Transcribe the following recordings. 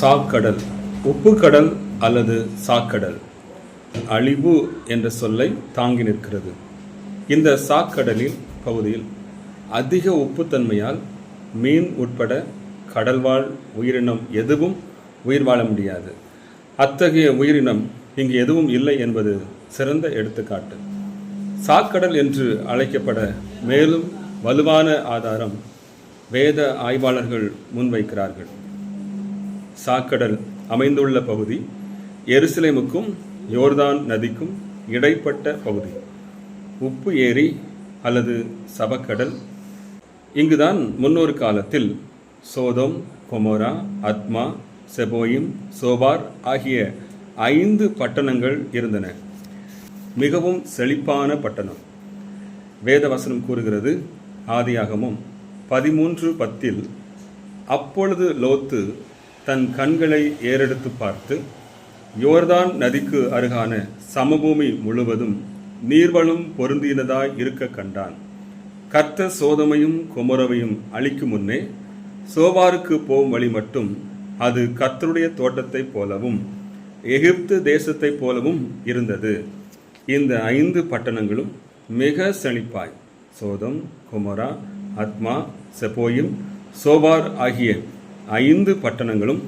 சாக்கடல் உப்புக்கடல் அல்லது சாக்கடல். அழிவு என்ற சொல்லை தாங்கி நிற்கிறது. இந்த சாக்கடலில் பகுதியில் அதிக உப்புத்தன்மையால் மீன் உட்பட கடல்வாழ் உயிரினம் எதுவும் உயிர் வாழ முடியாது. அத்தகைய உயிரினம் இங்கு எதுவும் இல்லை என்பது சிறந்த எடுத்துக்காட்டு. சாக்கடல் என்று அழைக்கப்பட மேலும் வலுவான ஆதாரம் வேத ஆய்வாளர்கள் முன்வைக்கிறார்கள். சாக்கடல் அமைந்துள்ள பகுதி எருசலேமுக்கும் யோர்தான் நதிக்கும் இடைப்பட்ட பகுதி. உப்பு ஏரி அல்லது சபக்கடல். இங்குதான் முன்னொரு காலத்தில் Sodom Gomorrah Admah Zeboiim Zoar ஆகிய ஐந்து பட்டணங்கள் இருந்தன. மிகவும் செழிப்பான பட்டணம். வேதவசனம் கூறுகிறது ஆதியாகமும் பதிமூன்று பத்தில் அப்பொழுது லோத்து தன் கண்களை ஏறெடுத்து பார்த்து யோர்தான் நதிக்கு அருகான சமபூமி முழுவதும் நீர்வளம் பொருந்தினதாய் இருக்க கண்டான். கர்த்தர் சோதமையும் குமரவையும் அழிக்கும் முன்னே சோவாருக்கு போகும் வழி மட்டும் அது கர்த்தருடைய தோட்டத்தைப் போலவும் எகிப்து தேசத்தைப் போலவும் இருந்தது. இந்த ஐந்து பட்டணங்களும் மிக செழிப்பாய். சோதம் குமரா அத்மா செப்போயும் சோபார் ஆகிய ஐந்து பட்டணங்களும்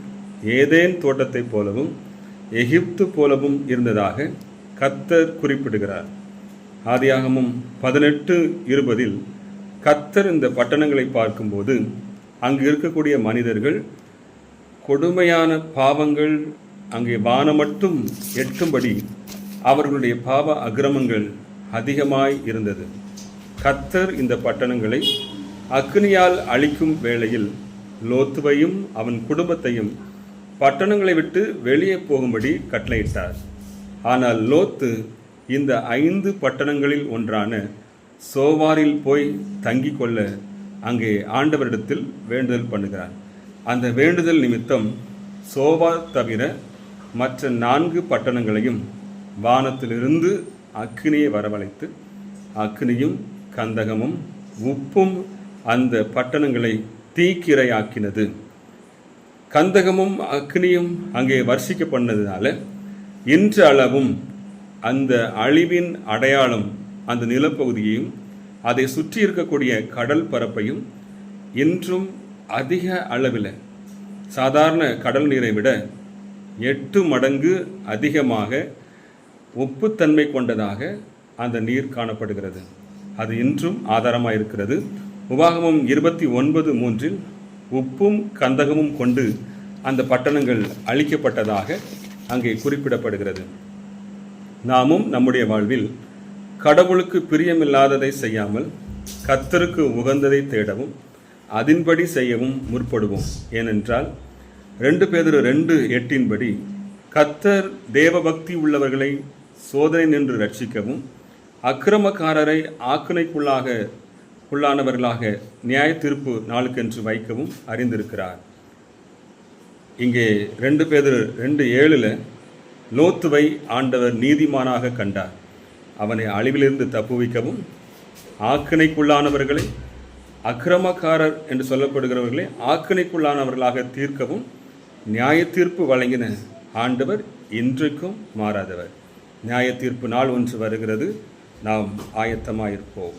ஏதேன் தோட்டத்தைப் போலவும் எகிப்து போலவும் இருந்ததாக கத்தர் குறிப்பிடுகிறார். ஆதியாகமும் பதினெட்டு இருபதில் கத்தர் இந்த பட்டணங்களை பார்க்கும்போது அங்கு இருக்கக்கூடிய மனிதர்கள் கொடுமையான பாவங்கள் அங்கே வானம் மட்டும் எட்டும்படி அவர்களுடைய பாவ அக்கிரமங்கள் அதிகமாய் இருந்தது. கத்தர் இந்த பட்டணங்களை அக்னியால் அழிக்கும் வேளையில் லோத்துவையும் அவன் குடும்பத்தையும் பட்டணங்களை விட்டு வெளியே போகும்படி கட்டளையிட்டார். ஆனால் லோத்து இந்த ஐந்து பட்டணங்களில் ஒன்றான சோவாரில் போய் தங்கி கொள்ள அங்கே ஆண்டவரிடத்தில் வேண்டுதல் பண்ணுகிறார். அந்த வேண்டுதல் நிமித்தம் சோவார் தவிர மற்ற நான்கு பட்டணங்களையும் வானத்திலிருந்து அக்னியை வரவழைத்து அக்னியும் கந்தகமும் உப்பும் அந்த பட்டணங்களை தீக்கிரையாக்கினது. கந்தகமும் அக்னியும் அங்கே வர்ஷிக்க பண்ணதுனால இன்று அளவும் அந்த அழிவின் அடையாளம் அந்த நிலப்பகுதியையும் அதை சுற்றி இருக்கக்கூடிய கடல் பரப்பையும் இன்றும் அதிக அளவில் சாதாரண கடல் நீரை விட எட்டு மடங்கு அதிகமாக உப்புத்தன்மை கொண்டதாக அந்த நீர் காணப்படுகிறது. அது இன்றும் ஆதாரமாக இருக்கிறது உபாகமும் இருபத்தி ஒன்பது மூன்றில் உப்பும் கந்தகமும் கொண்டு அந்த பட்டணங்கள் அழிக்கப்பட்டதாக அங்கே குறிப்பிடப்படுகிறது. நாமும் நம்முடைய வாழ்வில் கடவுளுக்கு பிரியமில்லாததை செய்யாமல் கத்தருக்கு உகந்ததை தேடவும் அதன்படி செய்யவும் முற்படுவோம். ஏனென்றால் ரெண்டு பேதர் ரெண்டு எட்டின்படி கத்தர் தேவபக்தி உள்ளவர்களை சோதனை நின்று ரட்சிக்கவும் அக்கிரமக்காரரை ஆக்கினைக்குள்ளாக உள்ளானவர்களாக நியாய தீர்ப்பு நாளுக்கென்று வைக்கவும் அறிந்திருக்கிறார். இங்கே ரெண்டு பேர் ரெண்டு ஏழில் லோத்துவை ஆண்டவர் நீதிமானாக கண்டார். அவனை அழிவிலிருந்து தப்புவிக்கவும் ஆக்கினைக்குள்ளானவர்களை அக்கிரமக்காரர் என்று சொல்லப்படுகிறவர்களை ஆக்கினைக்குள்ளானவர்களாக தீர்க்கவும் நியாய தீர்ப்பு வழங்கின ஆண்டவர் இன்றைக்கும் மாறாதவர். நியாய தீர்ப்பு நாள் ஒன்று வருகிறது. நாம் ஆயத்தமாயிருப்போம்.